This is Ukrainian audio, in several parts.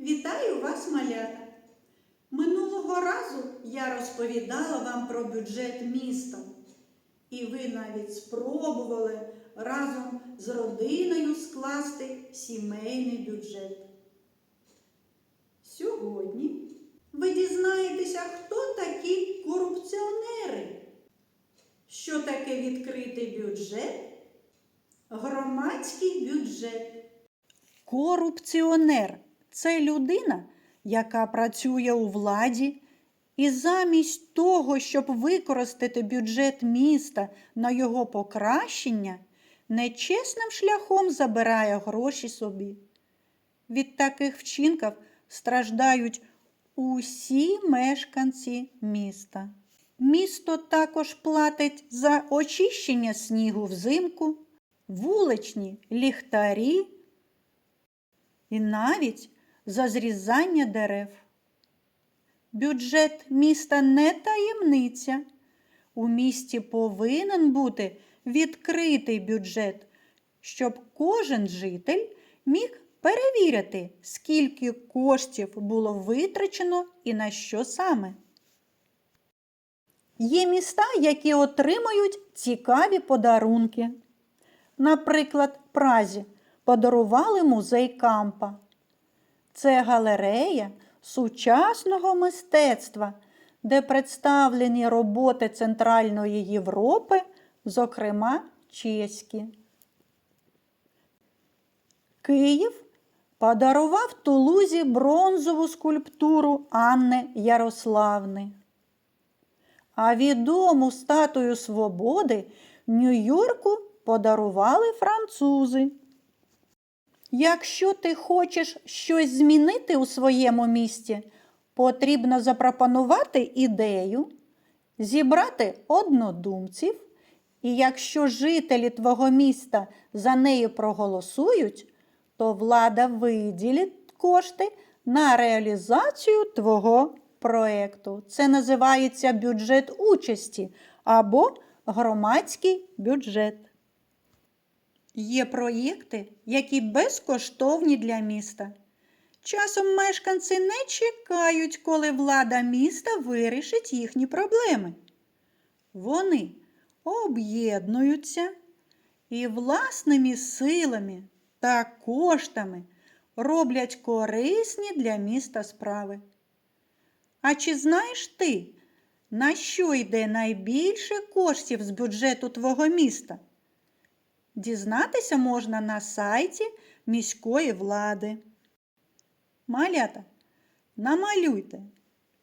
Вітаю вас, малята! Минулого разу я розповідала вам про бюджет міста. І ви навіть спробували разом з родиною скласти сімейний бюджет. Сьогодні ви дізнаєтеся, хто такі корупціонери. Що таке відкритий бюджет? Громадський бюджет. Корупціонер це людина, яка працює у владі, і замість того, щоб використати бюджет міста на його покращення, нечесним шляхом забирає гроші собі. Від таких вчинків страждають усі мешканці міста. Місто також платить за очищення снігу взимку, вуличні ліхтарі і навіть за зрізання дерев. Бюджет міста не таємниця. У місті повинен бути відкритий бюджет, щоб кожен житель міг перевірити, скільки коштів було витрачено і на що саме. Є міста, які отримують цікаві подарунки. Наприклад, Празі подарували музей Кампа. Це галерея сучасного мистецтва, де представлені роботи Центральної Європи, зокрема чеські. Київ подарував Тулузі бронзову скульптуру Анни Ярославни. А відому статую свободи Нью-Йорку подарували французи. Якщо ти хочеш щось змінити у своєму місті, потрібно запропонувати ідею, зібрати однодумців, і якщо жителі твого міста за неї проголосують, то влада виділить кошти на реалізацію твого проєкту. Це називається бюджет участі або громадський бюджет. Є проєкти, які безкоштовні для міста. Часом мешканці не чекають, коли влада міста вирішить їхні проблеми. Вони об'єднуються і власними силами та коштами роблять корисні для міста справи. А чи знаєш ти, на що йде найбільше коштів з бюджету твого міста? Дізнатися можна на сайті міської влади. Малята, намалюйте,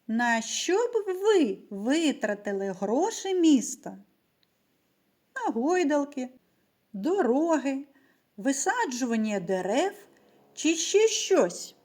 на що б ви витратили гроші міста? На гойдалки, дороги, висаджування дерев чи ще щось?